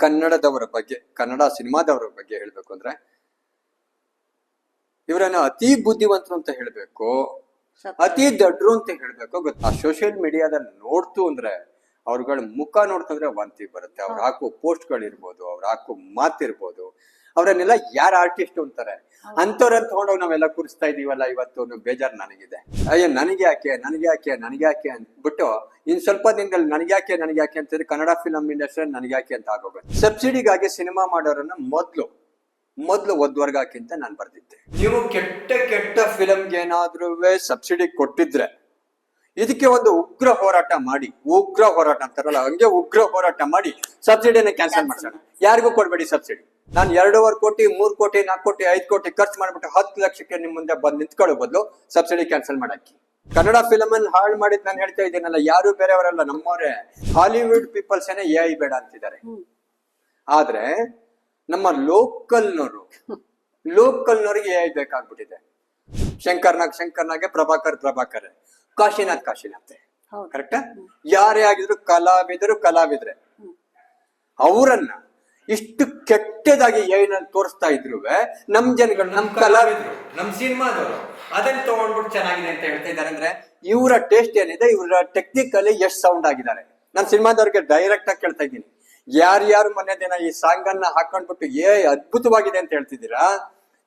ಕನ್ನಡದವರ ಬಗ್ಗೆ ಕನ್ನಡ ಸಿನಿಮಾದವರ ಬಗ್ಗೆ ಹೇಳ್ಬೇಕು ಅಂದ್ರೆ ಇವರನ್ನ ಅತಿ ಬುದ್ಧಿವಂತರು ಅಂತ ಹೇಳ್ಬೇಕು ಅತಿ ದಡ್ರು ಅಂತ ಹೇಳ್ಬೇಕು ಗೊತ್ತಾ? ಸೋಷಿಯಲ್ ಮೀಡಿಯಾದಲ್ಲಿ ನೋಡ್ತು ಅಂದ್ರೆ ಅವ್ರಗಳ ಮುಖ ನೋಡ್ತಂದ್ರೆ ವಾಂತಿ ಬರುತ್ತೆ. ಅವ್ರು ಹಾಕೋ ಪೋಸ್ಟ್ಗಳಿರ್ಬೋದು ಅವ್ರು ಹಾಕೋ ಮಾತಿರ್ಬೋದು ಅವರನ್ನೆಲ್ಲ ಯಾರ ಆರ್ಟಿಸ್ಟ್ ಅಂತಾರೆ? ಅಂತವ್ರನ್ನ ತಗೊಂಡೋಗಿ ನಾವೆಲ್ಲ ಕೂರಿಸ್ತಾ ಇದೀವಲ್ಲ ಇವತ್ತು ಬೇಜಾರು ನನಗಿದೆ. ಅಯ್ಯೋ ನನಗೆ ಯಾಕೆ ನನಗೆ ಯಾಕೆ ನನಗೆ ಯಾಕೆ ಅಂದ್ಬಿಟ್ಟು ಇನ್ ಸ್ವಲ್ಪ ದಿನದಲ್ಲಿ ನನಗೆ ಯಾಕೆ ನನಗೆ ಯಾಕೆ ಅಂತಂದ್ರೆ ಕನ್ನಡ ಫಿಲಂ ಇಂಡಸ್ಟ್ರಿ ನನಗೆ ಯಾಕೆ ಅಂತ ಆಗೋಗುತ್ತೆ. ಸಬ್ಸಿಡಿಗಾಗಿ ಸಿನಿಮಾ ಮಾಡೋರನ್ನ ಮೊದ್ಲು ಮೊದ್ಲು ಒದ್ವರ್ಗಕ್ಕಿಂತ ನಾನು ಬರ್ದಿದ್ದೆ. ನೀವು ಕೆಟ್ಟ ಕೆಟ್ಟ ಫಿಲಮ್ಗೆ ಏನಾದ್ರೂ ಸಬ್ಸಿಡಿ ಕೊಟ್ಟಿದ್ರೆ ಇದಕ್ಕೆ ಒಂದು ಉಗ್ರ ಹೋರಾಟ ಮಾಡಿ ಉಗ್ರ ಹೋರಾಟ ಅಂತಾರಲ್ಲ ಹಂಗೆ ಉಗ್ರ ಹೋರಾಟ ಮಾಡಿ ಸಬ್ಸಿಡಿನ ಕ್ಯಾನ್ಸಲ್ ಮಾಡ್ಸೋಣ. ಯಾರಿಗೂ ಕೊಡಬೇಡಿ ಸಬ್ಸಿಡಿ ನಾನು ಎರಡೂವರೆ ಕೋಟಿ ಮೂರು ಕೋಟಿ ನಾಲ್ಕು ಕೋಟಿ ಐದು ಕೋಟಿ ಖರ್ಚು ಮಾಡ್ಬಿಟ್ಟು ಹತ್ತು ಲಕ್ಷಕ್ಕೆ ನಿಮ್ ಮುಂದೆ ಬಂದು ನಿಂತ್ಕೊಳ್ಳೋ ಬದಲು ಸಬ್ಸಿಡಿ ಕ್ಯಾನ್ಸಲ್ ಮಾಡಕ್ಕೆ. ಕನ್ನಡ ಫಿಲಮ್ ಅನ್ನು ಹಾಳು ಮಾಡಿದ್ ನಾನು ಹೇಳ್ತಾ ಇದ್ದೀನಲ್ಲ ಯಾರು ಬೇರೆಯವರಲ್ಲ ನಮ್ಮವರೇ. ಹಾಲಿವುಡ್ ಪೀಪಲ್ಸ್ ಏನೇ ಎ ಐ ಬೇಡ ಅಂತಿದ್ದಾರೆ. ಆದ್ರೆ ನಮ್ಮ ಲೋಕಲ್ನವರು ಲೋಕಲ್ನವ್ರಿಗೆ ಎ ಐ ಬೇಕಾಗ್ಬಿಟ್ಟಿದೆ. ಶಂಕರ್ನಾಗ್ ಶಂಕರ್ನಾಗೆ ಪ್ರಭಾಕರ್ ಪ್ರಭಾಕರ್. ಕಾಶಿನಾಥ್ ಕಾಶಿನಾಥ್ ಕರೆಕ್ಟ್ ಯಾರೇ ಆಗಿದ್ರು ಕಲಾವಿದರು ಕಲಾವಿದ್ರೆ. ಅವರನ್ನ ಇಷ್ಟು ಕೆಟ್ಟದಾಗಿ ಏನಲ್ಲಿ ತೋರಿಸ್ತಾ ಇದ್ರು ನಮ್ ಜನಗಳು ನಮ್ ಕಲಾವಿದ್ರು ನಮ್ ಸಿನಿಮಾದವರು ಅದನ್ನ ತಗೊಂಡ್ಬಿಟ್ಟು ಚೆನ್ನಾಗಿದೆ ಅಂತ ಹೇಳ್ತಾ ಇದಾರೆ ಅಂದ್ರೆ ಇವರ ಟೇಸ್ಟ್ ಏನಿದೆ ಇವರ ಟೆಕ್ನಿಕಲಿ ಎಷ್ಟು ಸೌಂಡ್ ಆಗಿದ್ದಾರೆ. ನಾನು ಸಿನಿಮಾದವ್ರಿಗೆ ಡೈರೆಕ್ಟ್ ಆಗಿ ಕೇಳ್ತಾ ಇದ್ದೀನಿ. ಯಾರ್ಯಾರು ಮೊನ್ನೆ ದಿನ ಈ ಸಾಂಗ್ ಅನ್ನ ಹಾಕೊಂಡ್ಬಿಟ್ಟು ಏ ಅದ್ಭುತವಾಗಿದೆ ಅಂತ ಹೇಳ್ತಿದ್ದೀರಾ?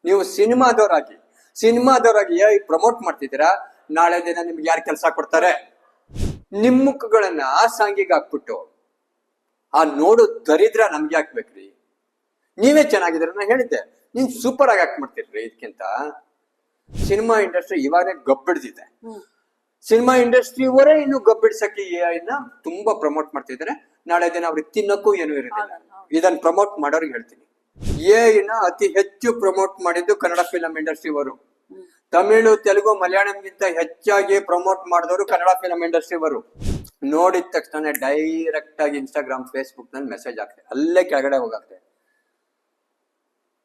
ನೀವು ಸಿನಿಮಾದವರಾಗಿ ಸಿನಿಮಾದವರಾಗಿ ಏ ಪ್ರಮೋಟ್ ಮಾಡ್ತಿದ್ದೀರಾ? ನಾಳೆ ದಿನ ನಿಮ್ಗೆ ಯಾರು ಕೆಲಸ ಕೊಡ್ತಾರೆ? ನಿಮ್ ಮುಖಗಳನ್ನ ಆ ಸಾಂಗಿಗೆ ಹಾಕ್ಬಿಟ್ಟು ಆ ನೋಡು ದರಿದ್ರ ನಮ್ಗೆ ಹಾಕ್ಬೇಕ್ರಿ ನೀವೇ ಚೆನ್ನಾಗಿದ್ರೆ ನಾನು ಹೇಳಿದ್ದೆ. ನೀನ್ ಸೂಪರ್ ಆಗಿ ಆಕ್ಟ್ ಮಾಡ್ತೀರಿ ಇದಕ್ಕಿಂತ ಸಿನಿಮಾ ಇಂಡಸ್ಟ್ರಿ ಇವಾಗ ಗಬ್ಬಿಡ್ದಿದೆ. ಸಿನಿಮಾ ಇಂಡಸ್ಟ್ರಿ ಅವರೇ ಇನ್ನು ಗಬ್ಬಿಡ್ಸಕ್ಕೆ ಎ ನ ತುಂಬಾ ಪ್ರಮೋಟ್ ಮಾಡ್ತಿದ್ದಾರೆ. ನಾಳೆ ದಿನ ಅವ್ರಿಗೆ ತಿನ್ನಕ್ಕೂ ಏನು ಇರೋದಿಲ್ಲ. ಹೌದಲ್ಲ, ಇದನ್ನ ಪ್ರಮೋಟ್ ಮಾಡೋರಿಗೆ ಹೇಳ್ತೀನಿ. ಎ ನ ಅತಿ ಹೆಚ್ಚು ಪ್ರಮೋಟ್ ಮಾಡಿದ್ದು ಕನ್ನಡ ಫಿಲಂ ಇಂಡಸ್ಟ್ರಿ ಅವರು. ತಮಿಳು ತೆಲುಗು ಮಲಯಾಳಂಗಿಂತ ಹೆಚ್ಚಾಗಿ ಪ್ರಮೋಟ್ ಮಾಡಿದವರು ಕನ್ನಡ ಫಿಲಂ ಇಂಡಸ್ಟ್ರಿ ಅವರು. ನೋಡಿದ ತಕ್ಷಣ ಡೈರೆಕ್ಟ್ ಆಗಿ ಇನ್ಸ್ಟಾಗ್ರಾಮ್ ಫೇಸ್ಬುಕ್ನಲ್ಲಿ ಮೆಸೇಜ್ ಆಗ್ತದೆ ಅಲ್ಲೇ ಕೆಳಗಡೆ ಹೋಗಾಗ್ತದೆ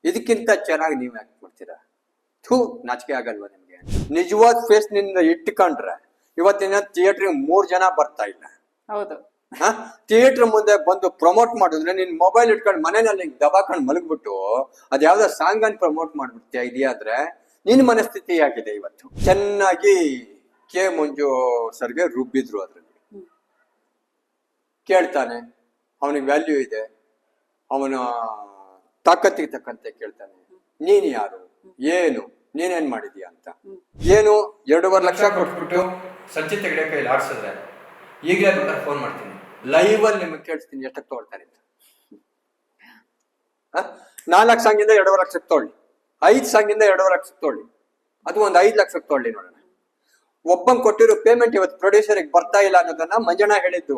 ಇದಕ್ಕಿಂತ ಚೆನ್ನಾಗಿ ನೀವು ಯಾಕೆ ಮಾಡ್ತೀರಾ? ಥೂ ನಾಚಿಕೆ ಆಗಲ್ವಾ ನಿಮ್ಗೆ? ನಿಜವಾದ ಫೇಸ್ನಿಂದ ಇಟ್ಕೊಂಡ್ರೆ ಇವತ್ತಿನ ಥಿಯೇಟರ್ ಮೂರ್ ಜನ ಬರ್ತಾ ಇಲ್ಲ. ಹೌದು. ಥಿಯೇಟರ್ ಮುಂದೆ ಬಂದು ಪ್ರಮೋಟ್ ಮಾಡಿದ್ರೆ ನಿನ್ ಮೊಬೈಲ್ ಇಟ್ಕೊಂಡು ಮನೆಯಲ್ಲಿ ದಬಾಕೊಂಡು ಮಲಗ್ಬಿಟ್ಟು ಅದ್ಯಾವ್ದೋ ಸಾಂಗ್ ಅನ್ನು ಪ್ರಮೋಟ್ ಮಾಡ್ಬಿಡ್ತೀಯ ಇದೆಯಾದ್ರೆ ನಿನ್ ಮನಸ್ಥಿತಿ ಆಗಿದೆ ಇವತ್ತು. ಚೆನ್ನಾಗಿ ಕೆ. ಮಂಜು ಸರ್ಗೆ ರುಬ್ಬಿದ್ರು ಅದ್ರಲ್ಲಿ. ಕೇಳ್ತಾನೆ. ಅವನಿಗೆ ವ್ಯಾಲ್ಯೂ ಇದೆ. ಅವನ ತಾಕತ್ತಿಗೆ ತಕ್ಕಂತೆ ಕೇಳ್ತಾನೆ. ನೀನ್ ಯಾರು? ಏನು? ನೀನೇನ್ ಮಾಡಿದ್ಯಾ ಅಂತ. ಏನು? ಎರಡೂವರೆ ಲಕ್ಷ ಕೊಟ್ಬಿಟ್ಟು ಸಂಚಿತ ತೆಗಡೆ ಕೈಲಿ ಆಡ್ಸಿದ್ರೆ ಈಗಲೇ ಬೇಕಾದ್ರೆ ಫೋನ್ ಮಾಡ್ತೀನಿ. ಲೈವ್ ಅಲ್ಲಿ ನಿಮಗೆ ಕೇಳಿಸ್ತೀನಿ ಎಷ್ಟಕ್ಕೆ ತಗೊಳ್ತಾರೆ ಅಂತ. ನಾಲ್ಕು ಸಾಂಗಿಂದ ಎರಡೂವರೆ ಲಕ್ಷಕ್ಕೆ ತೊಗೊಳ್ಳಿ. ಐದು ಸಾಂಗಿಂದ ಎರಡೂವರೆ ಲಕ್ಷಕ್ಕೆ ತೊಗೊಳ್ಳಿ. ಅದು ಒಂದು ಐದು ಲಕ್ಷಕ್ಕೆ ತೊಗೊಳ್ಳಿ ನೋಡೋಣ. ಒಬ್ಬಂಗ್ ಕೊಟ್ಟಿರೋ ಪೇಮೆಂಟ್ ಇವತ್ತು ಪ್ರೊಡ್ಯೂಸರ್ಗೆ ಬರ್ತಾ ಇಲ್ಲ ಅನ್ನೋದನ್ನ ಮಂಜಣ್ಣ ಹೇಳಿದ್ದು.